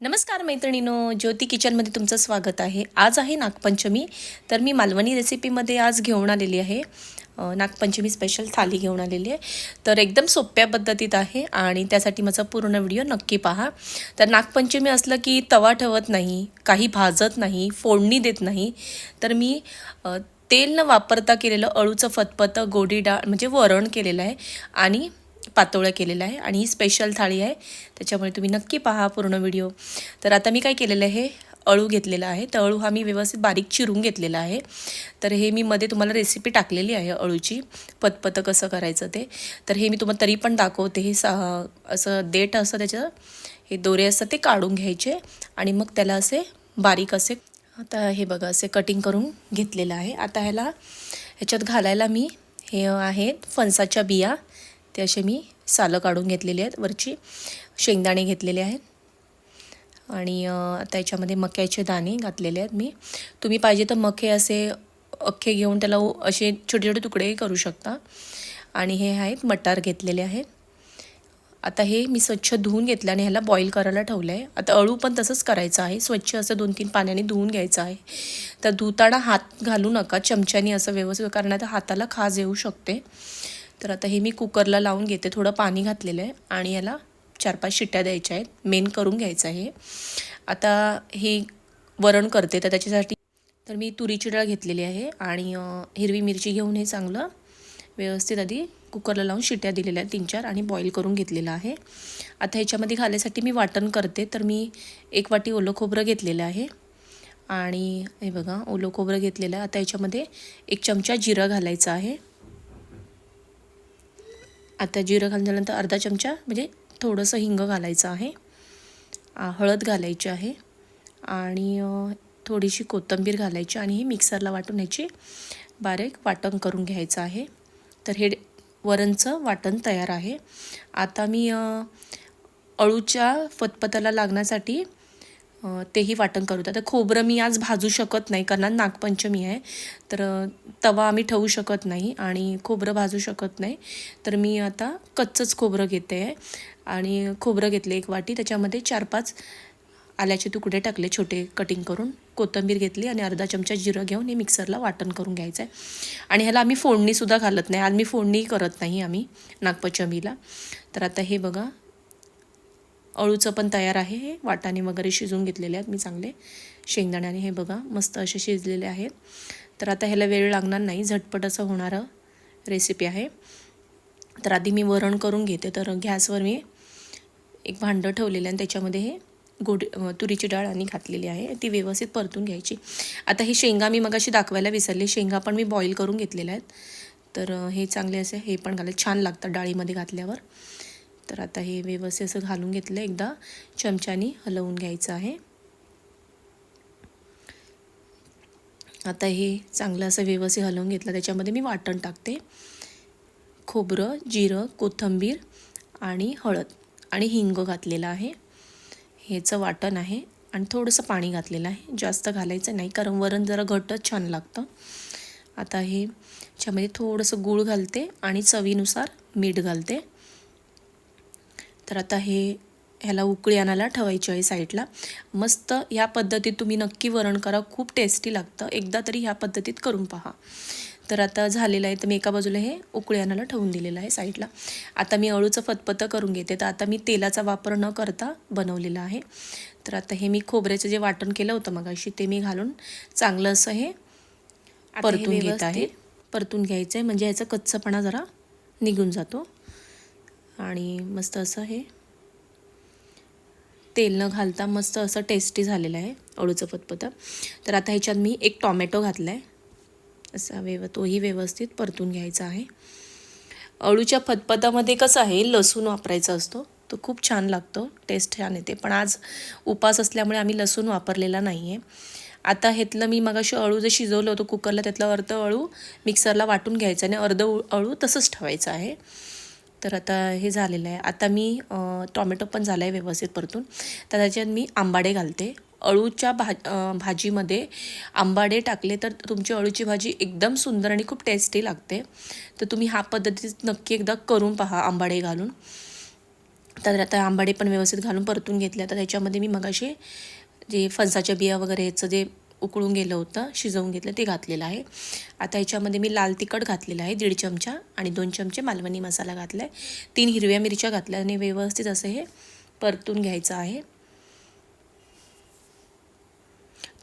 नमस्कार मैत्रिणीनो ज्योती किचनमध्ये तुमचं स्वागत आहे. आज आहे नागपंचमी तर मी मालवणी रेसिपीमध्ये आज घेऊन आलेली आहे. नागपंचमी स्पेशल थाली घेऊन आलेली आहे. तर एकदम सोप्या पद्धतीत आहे आणि त्यासाठी माझा पूर्ण व्हिडिओ नक्की पहा. तर नागपंचमी असलं की तवा ठेवत नाही काही भाजत नाही फोडणी देत नाही. तर मी तेल न वापरता केलेलं अळूचं फतफतं गोडी डाळ म्हणजे वरण केलेलं आहे. आणि पातोळं केलेलं आहे आणि ही स्पेशल थाळी आहे. त्याच्यामुळे तुम्ही नक्की पहा पूर्ण व्हिडिओ तर आता मी काय केलेलं आहे अळू घेतलेला आहे. तर अळू हा मी व्यवस्थित बारीक चिरून घेतलेला आहे. तर हे मी मध्ये तुम्हाला रेसिपी टाकलेली आहे अळूची पतपतं कसं करायचं ते. तर हे मी तुम्हाला तरी पण दाखवते. हे सा असं देठ असं त्याचं हे दोरे असतात ते काढून घ्यायचे आणि मग त्याला असे बारीक असे आता हे बघा असे कटिंग करून घेतलेलं आहे. आता ह्याला ह्याच्यात घालायला मी हे आहेत फणसाच्या बिया. ते असे मी सालं काढून घेतलेली आहेत. वरची शेंगदाणे घेतलेले आहेत. आणि आता याच्यामध्ये मक्याचे दाणे घातलेले आहेत मी. तुम्ही पाहिजे तर मके असे अख्खे घेऊन त्याला असे छोटे छोटे तुकडेही करू शकता. आणि हे आहेत मटार घेतलेले आहेत. आता हे मी स्वच्छ धुवून घेतलं आणि ह्याला बॉईल करायला ठेवलं आहे आता अळू पण तसंच करायचं आहे. स्वच्छ असं दोन तीन पाण्याने धुवून घ्यायचं आहे. तर धुताना हात घालू नका. चमच्यानी असं व्यवस्थित कारण आता हाताला खाज येऊ शकते. तर आता हे मी कुकरला लावून घेते. थोडं पाणी घातलेलं आहे आणि याला चार पाच शिट्ट्या द्यायच्या आहेत. मेन करून घ्यायचं आहे. आता हे वरण करते. तर त्याच्यासाठी तर मी तुरीची डाळ घेतलेली आहे आणि हिरवी मिरची घेऊन हे चांगलं व्यवस्थित आधी कुकरला लावून शिट्ट्या दिलेल्या आहेत. तीन चार आणि बॉईल करून घेतलेलं आहे. आता ह्याच्यामध्ये घालायसाठी मी वाटण करते. तर मी एक वाटी ओलं खोबरं घेतलेलं आहे. आणि हे बघा ओलं खोबरं घेतलेलं आहे. आता याच्यामध्ये एक चमचा जिरं घालायचं आहे. आता जिरं घालल्यानंतर अर्धा चमचा म्हणजे थोडंसं हिंग घालायचं आहे. हळद घालायची आहे. आणि थोडीशी कोथिंबीर घालायची आणि ही मिक्सरला वाटून ह्याची बारीक वाटण करून घ्यायचं आहे. तर हे वरणचं वाटण तयार आहे. आता मी अळूच्या फतपताला लागण्यासाठी तेही वाटण करू आता खोबरं मी आज भाजू शकत नाही कारण नागपंचमी आहे. तर तवा आम्ही ठेवू शकत नाही आणि खोबरं भाजू शकत नाही. तर मी आता कच्चंच खोबरं घेते आहे आणि खोबरं घेतले एक वाटी. त्याच्यामध्ये चार पाच आल्याचे तुकडे टाकले छोटे कटिंग करून. कोथिंबीर घेतली आणि अर्धा चमचा जिरं घेऊन हे मिक्सरला वाटण करून घ्यायचं आहे. आणि ह्याला आम्ही फोडणीसुद्धा घालत नाही. आज मी फोडणी करत नाही आम्ही नागपंचमीला. तर आता हे बघा अळूचं पण तयार आहे हे. वाटाणे वगैरे शिजवून घेतलेले आहेत मी चांगले. शेंगदाण्याने हे बघा मस्त असे शिजलेले आहेत. तर आता ह्याला वेळ लागणार नाही झटपट असं होणारं रेसिपी आहे. तर आधी मी वरण करून घेते. तर गॅसवर मी एक भांडं ठेवलेलं आहे आणि त्याच्यामध्ये हे गोड तुरीची डाळ आणि घातलेली आहे. ती व्यवस्थित परतून घ्यायची. आता हे शेंगा मी मगाशी दाखवायला विसरले. शेंगा पण मी बॉईल करून घेतलेल्या आहेत. तर हे चांगले असे हे पण घालायला छान लागतात डाळीमध्ये घातल्यावर. तर आता हे व्यवस्थित असं घालून घेतलं एकदा. चमच्यानी हलवून घ्यायचं आहे. आता हे चांगलं असं व्यवस्थित हलवून घेतलं त्याच्यामध्ये मी वाटण टाकते. खोबरं जिरं कोथिंबीर आणि हळद आणि हिंग घातलेलं आहे. ह्याचं वाटण आहे आणि थोडंसं पाणी घातलेलं आहे. जास्त घालायचं नाही कारण वरण जरा घट्टच छान लागतं. आता हे ह्याच्यामध्ये थोडंसं गूळ घालते आणि चवीनुसार मीठ घालते. तर आता हे ह्याला उकळी आणायला ठेवायची आहे साईडला. मस्त ह्या पद्धतीत तुम्ही नक्की वरण करा. खूप टेस्टी लागतं. एकदा तरी ह्या पद्धतीत करून पहा. तर आता झालेलं आहे. तर मी एका बाजूला हे उकळी आणायला ठेवून दिलेलं आहे साईडला. आता मी अळूचं फतफतं करून घेते. तर आता मी तेलाचा वापर न करता बनवलेला आहे. तर आता हे मी खोबऱ्याचं जे वाटण केलं होतं मगाशी ते मी घालून चांगलं असं हे परतून घेत आहे. परतून घ्यायचं आहे म्हणजे ह्याचा कच्चापणा जरा निघून जातो. आणि मस्त असं हे. तेल न घालता मस्त असं टेस्टी झालेलं आहे अळूचं पतपतं. तर आता ह्याच्यात मी एक टॉमॅटो घातला आहे असा व्यव तोही व्यवस्थित परतून घ्यायचा आहे. अळूच्या फतपतामध्ये कसं आहे लसूण वापरायचा असतो. तो खूप छान लागतो टेस्ट छान येते. पण आज उपास असल्यामुळे आम्ही लसूण वापरलेला नाही आहे आता ह्यातलं मी मगाशी अळू जे शिजवलं होतं कुकरला त्यातलं अर्ध अळू मिक्सरला वाटून घ्यायचं आणि अर्ध अळू तसंच ठेवायचं आहे. तर आता हे झालेलं आहे. आता मी टॉमॅटो पण झाला आहे व्यवस्थित परतून. तर त्याच्यात मी आंबाडे घालते. अळूच्या भा भाजीमध्ये आंबाडे टाकले तर तुमची अळूची भाजी एकदम सुंदर आणि खूप टेस्टी लागते. तर तुम्ही ह्या पद्धतीत नक्की एकदा करून पहा आंबाडे घालून. तर आता आंबाडे पण व्यवस्थित घालून परतून घेतले. तर त्याच्यामध्ये मी मगाशी जे फणसाच्या बिया वगैरे याचं जे उकळून गेलं होतं शिजवून घेतलं ते घातलेलं आहे. आता याच्यामध्ये मी लाल तिखट घातलेलं आहे दीड चमचा आणि दोन चमचे मालवणी मसाला घातला आहे तीन हिरव्या मिरच्या घातल्या आणि व्यवस्थित असं हे परतून घ्यायचं आहे.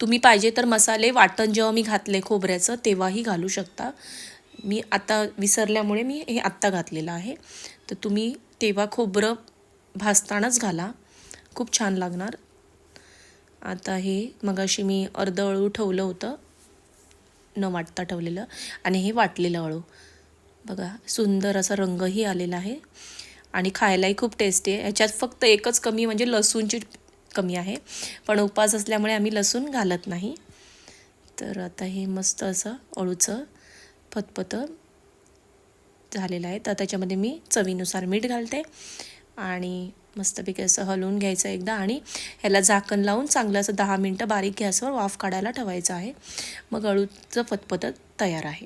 तुम्ही पाहिजे तर मसाले वाटण जेव्हा मी घातले खोबऱ्याचं तेव्हाही घालू शकता. मी आता विसरल्यामुळे मी हे आत्ता घातलेलं आहे. तर तुम्ही तेव्हा खोबरं भाजतानाच घाला. खूप छान लागणार. आता हे मगाशी मी अर्ध अळू ठेवलं होतं. न वाटता ठेवलेलं. आणि हे वाटलेलं अळू. बघा सुंदर असा रंगही आलेला आहे. आणि खायलाही खूप टेस्टी आहे. याच्यात फक्त एकच कमी म्हणजे लसूणची कमी आहे. पण उपवास असल्यामुळे आम्ही लसूण घालत नाही. तर आता हे मस्त असं अळूचं पतपतं झालेलं आहे. तर त्याच्यामध्ये मी चवीनुसार मीठ घालते. आणि मस्तपैकी असं हलवून घ्यायचं एकदा आणि ह्याला झाकण लावून चांगलं असं दहा मिनटं बारीक गॅसवर वाफ काढायला ठेवायचं आहे. मग अळूचं फतफतं तयार आहे.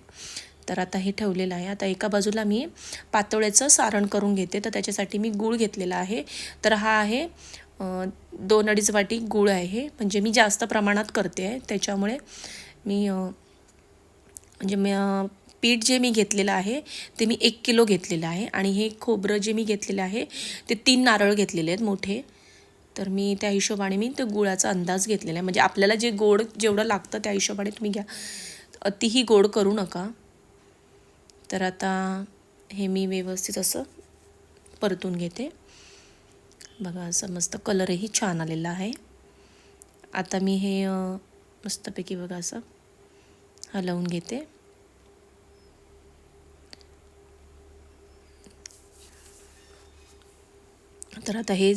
तर आता हे ठेवलेलं आहे. आता एका बाजूला मी पातोळ्याचं सारण करून घेते. तर त्याच्यासाठी मी गूळ घेतलेला आहे. तर हा आहे दोन अडीच वाटी गूळ आहे. म्हणजे मी जास्त प्रमाणात करते आहे. त्याच्यामुळे मी म्हणजे मी पीठ जे मी घेतलेलं आहे ते मी एक किलो घेतलेलं आहे आणि हे खोबरं जे मी घेतलेलं आहे ते तीन नारळ घेतलेले आहेत मोठे. तर मी त्या हिशोबाने मी ते गुळाचा अंदाज घेतलेला आहे. म्हणजे आपल्याला जे गोड जेवढं लागतं त्या हिशोबाने तुम्ही घ्या. अतिही गोड करू नका. तर आता हे मी व्यवस्थित असं परतून घेते. बघा असं मस्त कलरही छान आलेला आहे. आता मी हे मस्तपैकी बघा असं हलवून घेते. तर आता हे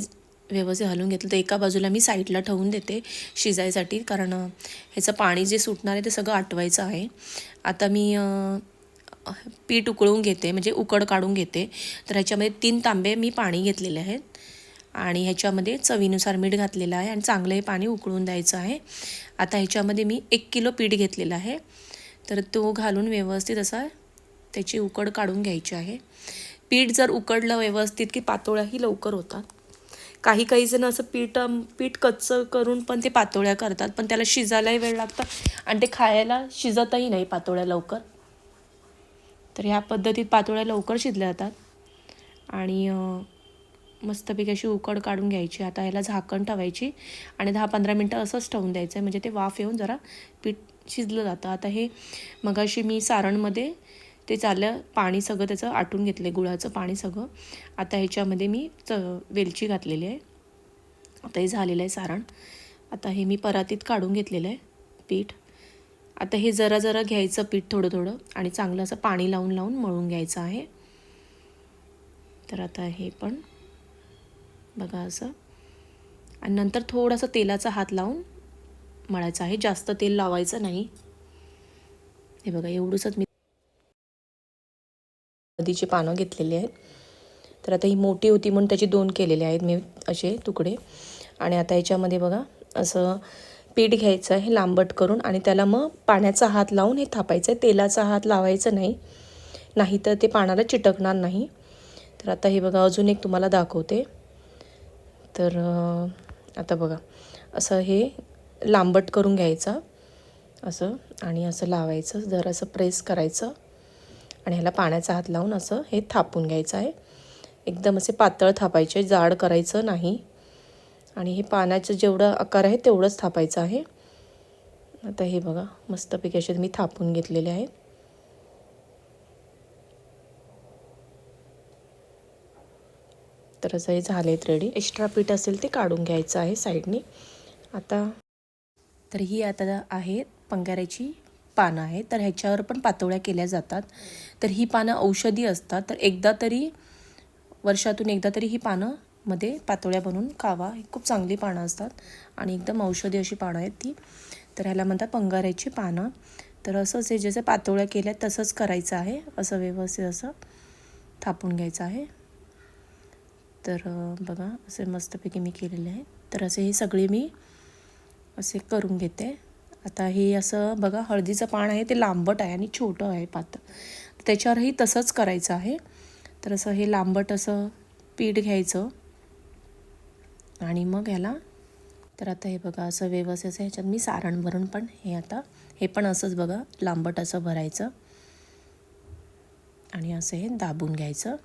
व्यवस्थित हलवून घेतलं तर एका बाजूला मी साईडला ठेवून देते शिजायसाठी. कारण ह्याचं पाणी जे सुटणार आहे ते सगळं आटवायचं आहे. आता मी पीठ उकळून घेते म्हणजे उकड काढून घेते. तर ह्याच्यामध्ये तीन तांबे मी पाणी घेतलेले आहेत. आणि ह्याच्यामध्ये चवीनुसार मीठ घातलेलं आहे आणि चांगलं हे पाणी उकळून द्यायचं आहे. आता ह्याच्यामध्ये मी एक किलो पीठ घेतलेलं आहे. तर तो घालून व्यवस्थित असा त्याची उकड काढून घ्यायची आहे. पीठ जर उकडलं व्यवस्थित की पातोळ्याही लवकर होतात. काही काही जण असं पीठ पीठ कच्चं करून पण ते पातोळ्या करतात पण त्याला शिजायलाही वेळ लागतं आणि ते खायला शिजतही नाही पातोळ्या लवकर. तर ह्या पद्धतीत पातोळ्या लवकर शिजल्या जातात. आणि मस्तपैकी अशी उकड काढून घ्यायची. आता ह्याला झाकण ठेवायची आणि दहा पंधरा मिनटं असंच ठेवून द्यायचं आहे म्हणजे ते वाफ येऊन जरा पीठ शिजलं जातं. आता हे मगाशी मी सारणमध्ये ते चाललं पाणी सगळं त्याचं आटून घेतलं आहे गुळाचं पाणी सगळं. आता ह्याच्यामध्ये मी च वेलची घातलेली आहे. आता हे झालेलं आहे सारण. आता हे मी परातीत काढून घेतलेलं आहे पीठ. आता हे जरा जरा घ्यायचं पीठ थोडं थोडं आणि चांगलं असं पाणी लावून लावून मळून घ्यायचं आहे. तर आता हे पण बघा असं. आणि नंतर थोडासा तेलाचा हात लावून मळायचा आहे. जास्त तेल लावायचं नाही. हे बघा एवढंच मी नदीची पानं घेतलेली आहेत. तर आता ही मोठी होती म्हणून त्याची दोन केलेले आहेत मी असे तुकडे. आणि आता याच्यामध्ये बघा असं पीठ घ्यायचं आहे लांबट करून आणि त्याला मग पाण्याचा हात लावून हे थापायचं आहे. तेलाचा हात लावायचं नाही. नाही तर ते पाण्याला चिटकणार नाही. तर आता हे बघा अजून एक तुम्हाला दाखवते. तर आता बघा असं हे लांबट करून घ्यायचं. असं आणि असं लावायचं जर असं प्रेस करायचं. आणि ह्याला पाण्याचा हात लावून असं हे थापून घ्यायचं आहे. एकदम असे पातळ थापायचे जाड करायचं नाही. आणि हे पाण्याचं जेवढं आकार आहे तेवढंच थापायचं आहे. आता हे बघा मस्तपैकी असे मी थापून घेतलेले आहेत तर असं हे झालेत रेडी एक्स्ट्रा पीठ असेल ते काढून घ्यायचं आहे साईडने. आता तर ही आता आहे पंगाऱ्याची पानं आहेत तर ह्याच्यावर पण पातोळ्या केल्या जातात. तर ही पानं औषधी असतात. तर एकदा तरी वर्षातून एकदा तरी ही पानं मध्ये पातोळ्या बनवून खावा. ही खूप चांगली पानं असतात आणि एकदम औषधी अशी पानं आहेत ती. तर ह्याला म्हणतात पंगाऱ्याची पानं. तर असंच हे जसं पातोळ्या केल्या तसंच करायचं आहे. असं व्यवस्थित असं थापून घ्यायचं आहे. तर बघा असे मस्तपैकी मी केलेले आहे. तर असे हे सगळे मी असे करून घेते. आता हे असं बघा हळदीचं पान आहे ते लांबट आहे आणि छोटं आहे पातळ त्याच्यावरही तसंच करायचं आहे. तर असं हे लांबट असं पीठ घ्यायचं. आणि मग ह्याला तर आता हे बघा असं व्यवस्थित असं ह्याच्यात मी सारण भरून पण हे आता हे पण असंच बघा लांबट असं भरायचं. आणि असं हे दाबून घ्यायचं.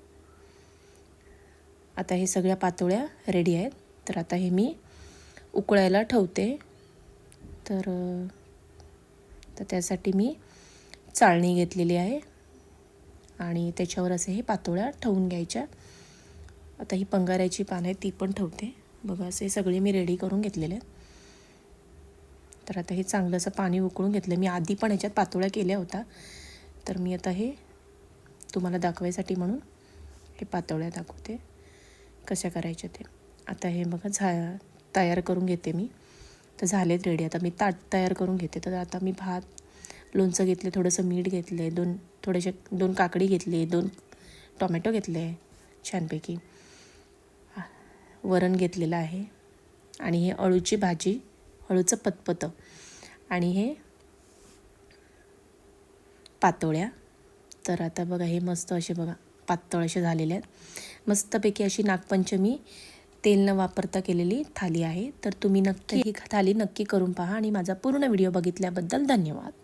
आता हे सगळ्या पातोळ्या रेडी आहेत. तर आता हे मी उकळायला ठेवते. तर तर त्यासाठी मी चाळणी घेतलेली आहे. आणि त्याच्यावर असे हे पातोळ्या ठेवून घ्यायच्या. आता ही पंगाऱ्याची पानं आहेत ती पण ठेवते. बघा असे सगळे मी रेडी करून घेतलेले आहेत. तर आता हे चांगलं असं पाणी उकळून घेतलं. मी आधी पण ह्याच्यात पातोळ्या केल्या होत्या. तर मी आता हे तुम्हाला दाखवायसाठी म्हणून हे पातोळ्या दाखवते. कशा करायच्या ते. आता हे बघा झा तयार करून घेते मी. तर झालेत रेडी आता मी ताट तयार करून घेते. तर आता मी भात लोणचं घेतले थोडंसं मीठ घेतले दोन थोडेसे दोन काकडी घेतली दोन टोमॅटो घेतले छानपैकी. वरण घेतलेलं आहे. आणि हे अळूची भाजी अळूचं पतपतं. आणि हे पातोळ्या. तर आता बघा हे मस्त असे बघा पातळ असे झालेले आहेत. मस्तपैकी अशी नागपंचमी तेल न वापरता केलेली थाली आहे. तर तुम्ही नक्की ही थाली नक्की करून पहा आणि माझा पूर्ण व्हिडिओ बघितल्याबद्दल धन्यवाद.